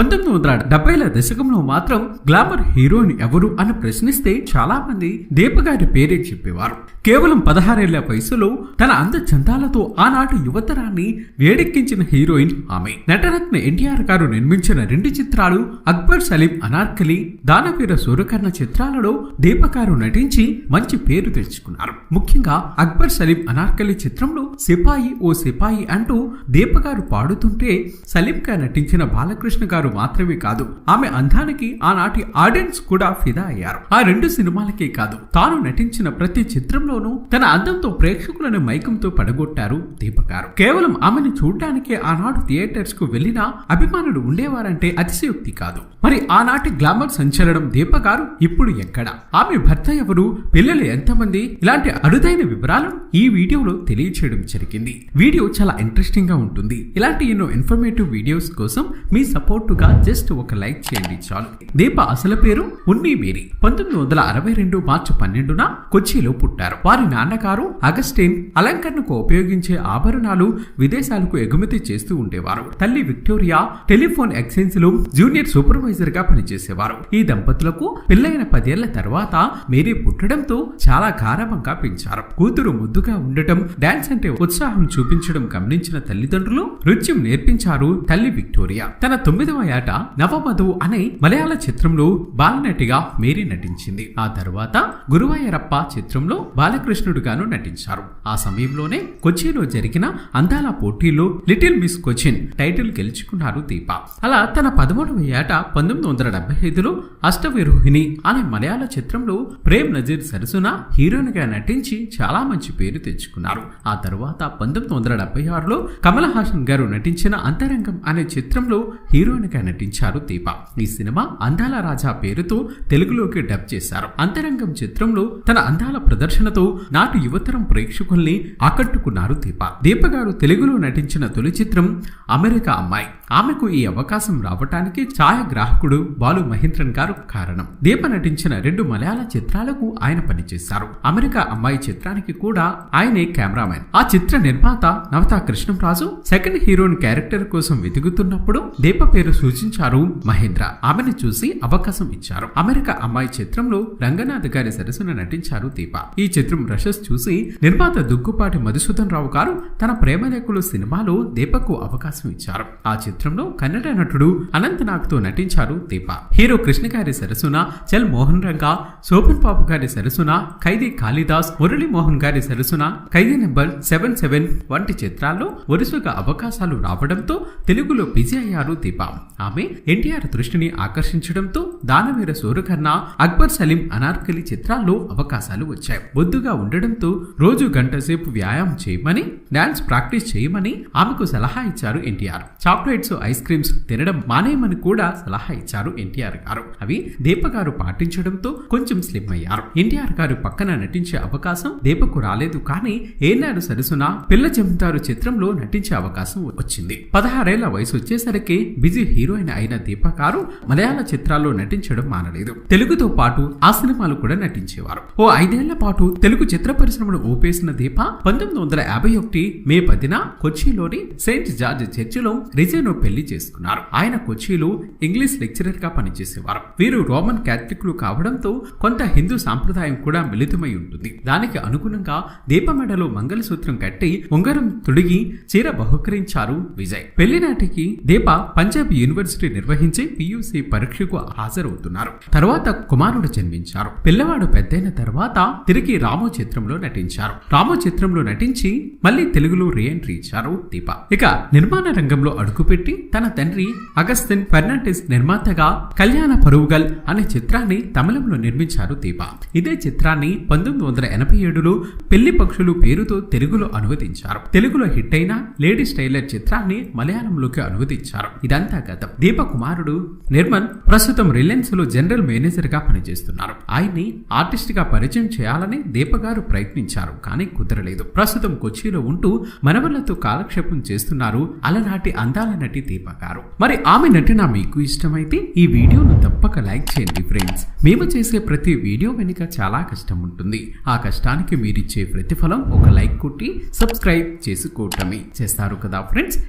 పంతొమ్మిది వందల డెబ్బైల దశకంలో మాత్రం గ్లామర్ హీరోయిన్ ఎవరు అని ప్రశ్నిస్తే చాలా మంది దీప గారి పేరే చెప్పేవారు. కేవలం పదహారేళ్ళ వయసులో తన అంద చందాలతో ఆనాటి యువతరాన్ని వేడెక్కించిన హీరోయిన్ ఆమె. నటరత్న ఎన్టీఆర్ గారు నిర్మించిన రెండు చిత్రాలు అక్బర్ సలీం అనార్కలి దానవీర సూర్యకర్ణ చిత్రాలలో దీపకారు నటించి మంచి పేరు తెచ్చుకున్నారు. ముఖ్యంగా అక్బర్ సలీం అనార్కలి చిత్రంలో సిపాయి ఓ సిపాయి అంటూ దీపగారు పాడుతుంటే సలీంగా నటించిన బాలకృష్ణ గారు మాత్రమే కాదు ఆమె అందానికి ఆనాటి ఆడియన్స్ కూడా ఫిదా అయ్యారు. ఆ రెండు సినిమాలకే కాదు తాను నటించిన ప్రతి చిత్రంలోనూ తన అందంతో ప్రేక్షకులను మైకంతో పడగొట్టారు దీప గారు. కేవలం ఆమెను చూడటానికి ఆనాడు థియేటర్స్కు వెళ్ళినా అభిమానులు ఉండేవారంటే అతిశయోక్తి కాదు. మరి ఆనాటి గ్లామర్ సంచలనం దీప గారు ఇప్పుడు ఎక్కడ? ఆమె భర్త ఎవరు? పిల్లలు ఎంతమంది? ఇలాంటి అరుదైన వివరాలను ఈ వీడియోలో తెలియచేయడం జరిగింది. వీడియో చాలా ఇంట్రెస్టింగ్గా ఉంటుంది. ఇలాంటి ఎన్నో ఇన్ఫర్మేటివ్ వీడియోస్ కోసం మీ సపోర్ట్ కనుక జస్ట్ ఒక లైక్ చేయండి చాలు. దీప అసలు పేరు ఉన్ని మేరీ. పంతొమ్మిది వందల అరవై రెండు మార్చి పన్నెండున కొచ్చిలో పుట్టారు. వారి నాన్నగారు అగస్టిన్ అలంకరణకు ఉపయోగించే ఆభరణాలు విదేశాలకు ఎగుమతి చేస్తూ ఉండేవారు. తల్లి విక్టోరియా టెలిఫోన్ ఎక్స్చేంజ్లో జూనియర్ సూపర్వైజర్గా పనిచేసేవారు. ఈ దంపతులకు పెళ్ళైన పదేళ్ళ తర్వాత మేరీ పుట్టడంతో చాలా గారవంగా పెంచారు. కూతురు ముద్దుగా ఉండటం డాన్స్ అంటే ఉత్సాహం చూపించడం గమనించిన తల్లిదండ్రులు నృత్యం నేర్పించారు తల్లి విక్టోరియా. తన తొమ్మిదవ ఏట నవమధు అనే మలయాళ చిత్రంలో బాలనటిగా మేరీ నటించింది. ఆ తర్వాత గురువాయరప్ప చిత్రంలో బాలకృష్ణుడుగాను నటించారు. ఆ సమయంలోనే కొచ్చిలో జరిగిన అందాల పోటీల్లో లిటిల్ మిస్ కొచ్చిన్ టైటిల్ గెలుచుకున్నారు దీప. అలా తన పదమూడవ ఏట పంతొమ్మిది వందల డెబ్బై ఐదులో అష్టవిరోహిణి అనే మలయాళ చిత్రంలో ప్రేమ్ నజీర్ సరసున హీరోయిన్గా నటించి చాలా మంచి పేరు తెచ్చుకున్నారు. ఆ తర్వాత పంతొమ్మిది వందల డెబ్బై ఆరులో కమల్ హాసన్ గారు నటించిన అంతరంగం అనే చిత్రంలో హీరోయిన్ గా నటించారు దీప. ఈ సినిమా అందాల రాజా పేరుతో తెలుగులోకి డబ్ చేశారు. అంతరంగం చిత్రంలో తన అందాల ప్రదర్శనతో నాటి యువతరం ప్రేక్షకుల్ని ఆకట్టుకున్నారు దీప. దీప గారు తెలుగులో నటించిన తొలి చిత్రం అమెరికా అమ్మాయి. ఆమెకు ఈ అవకాశం రావటానికి ఛాయాగ్రాహకుడు బాలు మహేంద్రన్ గారు కారణం. దీప నటించిన రెండు మలయాళ చిత్రాలకు ఆయన పనిచేశారు. అమెరికా అమ్మాయి చిత్రానికి కూడా ఆయనే కెమెరామెన్ ఆ చిత్ర నిర్మాత Navatha Krishnamraju second heroine character కోసం వెతుకుతున్నప్పుడు దీప పేరు సూచించారు. మహేంద్ర ఆమెను చూసి అవకాశం ఇచ్చారు. అమెరికా అమ్మాయి చిత్రంలో రంగనాథ్ గారి సరసన నటించారు దీప. ఈ చిత్రం రషస్ చూసి నిర్మాత దుగ్గుపాటి మధుసూదన్ రావు గారు తన ప్రేమలేఖలు సినిమాలో దీపకు అవకాశం ఇచ్చారు. ఆ చిత్రంలో కన్నడ నటుడు అనంతనాగ్తో నటించారు దీప. హీరో కృష్ణ గారి సరసున చల్ మోహన్ రంగా శోభన్ బాబు గారి సరసున ఖైదీ కాళిదాస్ మురళీ మోహన్ గారి సరసున ఖైదీ నెంబర్ సెవెన్ సెవెన్ వంటి చిత్రాల్లో వరుసగా అవకాశాలు రావడంతో తెలుగులో బిజీ అయ్యారు దీప. ఆమె ఎన్టీఆర్ దృష్టిని ఆకర్షించడంతో దానవీర సూరకర్ణ అక్బర్ సలీం అనార్కలి చిత్రాల్లో అవకాశాలు వచ్చాయి. బొద్దుగా ఉండడంతో రోజు గంట సేపు వ్యాయామం చేయమని డాన్స్ ప్రాక్టీస్ చేయమని ఆమెకు సలహా ఇచ్చారు ఎన్టీఆర్. చాక్లెట్స్ ఐస్ క్రీమ్స్ తినడం మానేయమని కూడా సలహా ఇచ్చారు ఎన్టీఆర్ గారు. అవి దీప గారు పాటించడంతో కొంచెం స్లిమ్ అయ్యారు. ఎన్టీఆర్ గారు పక్కన నటించే అవకాశం దీపకు రాలేదు కానీ ఏనాడు సరసున పిల్ల చెబుతారు చిత్రంలో నటించే అవకాశం వచ్చింది. పదహారేళ్ళ వయసు వచ్చేసరికి బిజీ హీరోయిన్ అయిన దీప కారు మలయాళ చిత్రాల్లో నటించడం మానలేదు. తెలుగుతో పాటు ఆ సినిమాలు కూడా నటించేవారు. ఓ ఐదేళ్ళ పాటు తెలుగు చిత్ర పరిశ్రమను ఊపేసిన దీప పంతొమ్మిది వందల యాభై ఒకటి మే పదిన కొచ్చిలోని సెయింట్ జార్జ్ చర్చిలో రిజేను పెళ్ళి చేసుకున్నారు. ఆయన కొచ్చిలో ఇంగ్లీష్ లెక్చరర్గా పనిచేసేవారు. వీరు రోమన్ క్యాథలిక్లు కావడంతో కొంత హిందూ సాంప్రదాయం కూడా మిళితమై ఉంటుంది. దానికి అనుగుణంగా దీపమెడలో మంగళసూత్రం కట్టి ఉంగరం తుడిగి చీర బహుకరించారు విజయ్. పెళ్ళి నాటికి దీప పంజాబ్ యూనివర్సిటీ నిర్వహించి పియూసి పరీక్షకు హాజరవుతున్నారు. తర్వాత కుమారుడు జన్మించారు. పిల్లవాడు పెద్దయిన తర్వాత తిరిగి రామో చిత్రంలో నటించారు. రామో చిత్రంలో నటించి మళ్ళీ తెలుగులో రీఎంట్రీ ఇచ్చారు దీప. ఇక నిర్మాణ రంగంలో అడుగుపెట్టి తన తండ్రి అగస్తిన్ ఫెర్నాండిస్ నిర్మాతగా కళ్యాణ పరువుగల్ అనే చిత్రాన్ని తమిళంలో నిర్మించారు దీప. ఇదే చిత్రాన్ని పంతొమ్మిది వందల ఎనభై ఏడులో పెళ్ళి పక్షులు పేరుతో తెలుగులో అనువదించారు. తెలుగులో హిట్ అయిన లేడీ స్టైలర్ చిత్రాన్ని మలయాళంలోకి అనువదించారు. ఇదంతా గతం దీప కుమారుడు నిర్మల్ ప్రస్తుతం రిలయన్స్లో జనరల్ మేనేజర్గా పనిచేస్తున్నారు. ఆయన్ని ఆర్టిస్ట్గా పరిచయం చేయాలని దీప గారు ప్రయత్నించారు కానీ కుదరలేదు. ప్రస్తుతం కొచ్చిలో ఉంటూ మనవళ్ళతో కాలక్షేపం చేస్తున్నారు అలనాటి అందాల నటి దీప గారు. మరి ఆమె నటన మీకు ఇష్టమైతే ఈ వీడియోను తప్పక లైక్ చేయండి ఫ్రెండ్స్. మేము చేసే ప్రతి వీడియో వెనుక చాలా కష్టం ఉంటుంది. ఆ కష్టానికి మీరిచ్చే ప్రతిఫలం ఒక లైక్ కొట్టి సబ్స్క్రైబ్ చేసుకోవటమే చేస్తారు కదా ఫ్రెండ్స్.